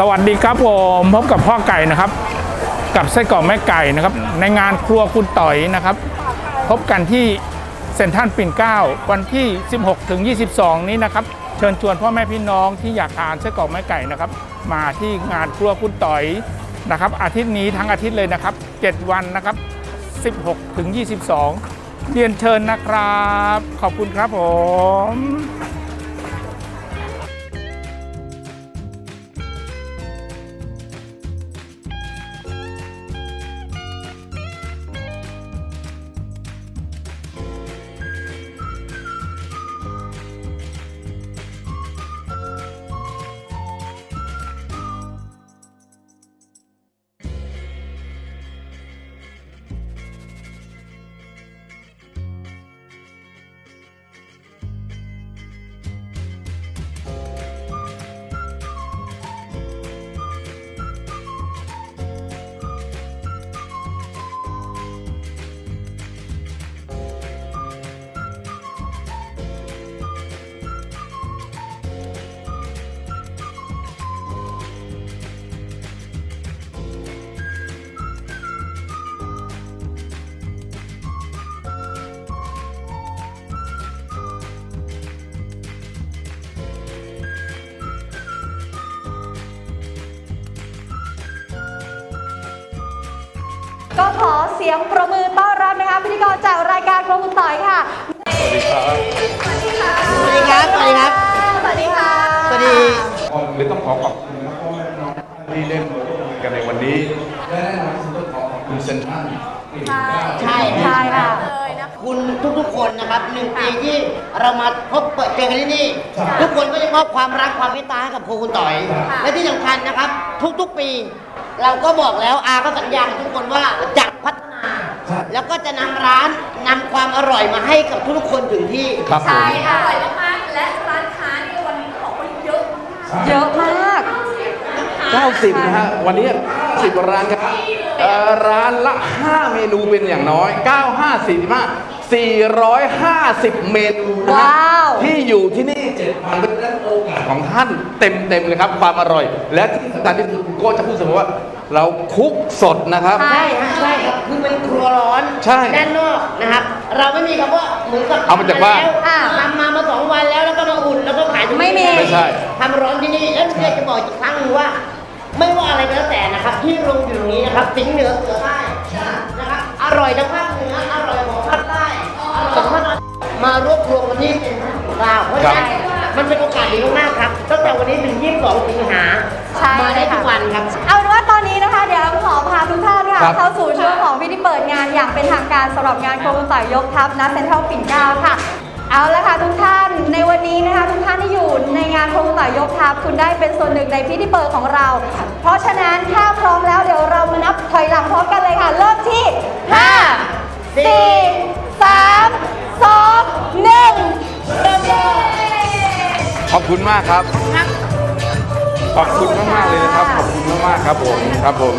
สวัสดีครับผมพบกับพ่อไก่นะครับ กับไส้กรอกแม่ไก่นะครับ ในงานครัวคุณต่อยนะครับ พบกันที่เซ็นทรัลปิ่นเก้าวันที่ 16 ถึง 22 นี้นะครับ เชิญชวนพ่อแม่พี่น้องที่อยากทานไส้กรอกแม่ไก่นะครับ มาที่งานครัวคุณต่อยนะครับ อาทิตย์นี้ทั้งอาทิตย์เลยนะครับ 7 วันนะครับ 16 ถึง 22 เรียนเชิญนะครับ ขอบคุณครับผม ก็ขอเสียงประมือต้อนรับนะคะพิธีกรจากรายการครัวคุณต่อยค่ะ สวัสดีครับสวัสดีครับ สวัสดีครับ สวัสดีค่ะ สวัสดีเลยต้องขอขอบคุณนะครับพ่อแม่พี่น้องที่เล่นกันในวันนี้และแน่นอนที่สุดต้องขอขอบคุณเซนทรัลใช่ใช่ค่ะ คุณทุกๆคนนะครับหนึ่งปีที่เรามาพบเปิดเจอกันที่นี่ ทุกคนก็จะมอบความรักความเมตตาให้กับครูคุณต่อย และที่สำคัญนะครับ ทุกๆปี เราก็บอกแล้วอาก็สัญญากับทุกคนว่าจะพัฒนาแล้วก็จะนำร้านนำความอร่อยมาให้กับทุกๆคนถึงที่ครับผม ใช่ค่ะ อร่อยมากๆและร้านค้าในวันนี้เขาบอกว่าเยอะมากเยอะมาก 90 นะฮะ วันนี้ 10 ร้านครับเอ่อร้านละ 5 เมนูเป็นอย่างน้อย 9 5 45 450 เมนูนะฮะว้าว ที่อยู่ที่นี่ 7วันเป็นโอกาสของท่านเต็มเต็มๆเลยครับ ความอร่อย และที่สำคัญที่สุดคุณโก็จะพูดเสมอว่า เราคุกสดนะครับ ใช่ใช่ฮะใช่ครับคือเป็นครัวร้อนใช่ด้านนอกนะครับ เราไม่มีคำว่าเหมือนกับเอามาจากบ้านแล้วทำมามาสองวันแล้วแล้วก็มาอุ่นแล้วก็ขายที่นี่ไม่มี ไม่ใช่ ทำร้อนที่นี่แล้วอยากจะบอกอีกครั้งหนึงว่า ไม่ว่าอะไรก็แล้วแต่นะครับ ที่ลงอยู่ตรงนี้นะครับสิงห์เหนือเสือใต้นะครับอร่อยทั้งภาคเหนืออร่อยของภาคใต้อร่อยของภาคตะวันออกมารวบรวมกันที่เป็นของเราเพราะฉะนั้น มันเป็นโอกาสดีมากๆครับ ตั้งแต่วันนี้ถึง 22 สิงหาใช่มาได้ทุกค่ะวันครับ เอาเป็นว่าตอนนี้นะคะเดี๋ยวเราขอพาทุกท่านค่ะครับเข้าสู่ช่วงของพิธีเปิดงานอย่างเป็นทางการสำหรับงานครัวคุณต่อยยกทัพณเซ็นทรัลปิ่นเกล้าค่ะ เอาละค่ะทุกท่านในวันนี้นะคะ ทุกท่านที่อยู่ในงานครัวคุณต่อยยกทัพคุณได้เป็นส่วนหนึ่งในพิธีเปิดของเรา เพราะฉะนั้นถ้าพร้อมแล้วเดี๋ยวเรามานับถอยหลังพร้อมกันเลยค่ะเริ่มที่5 4 3 2 1เริ่มเลยข อบคุณมากครับ ขอบคุณมากๆเลยนะครับ ขอบคุณมากๆครับผม ครับผม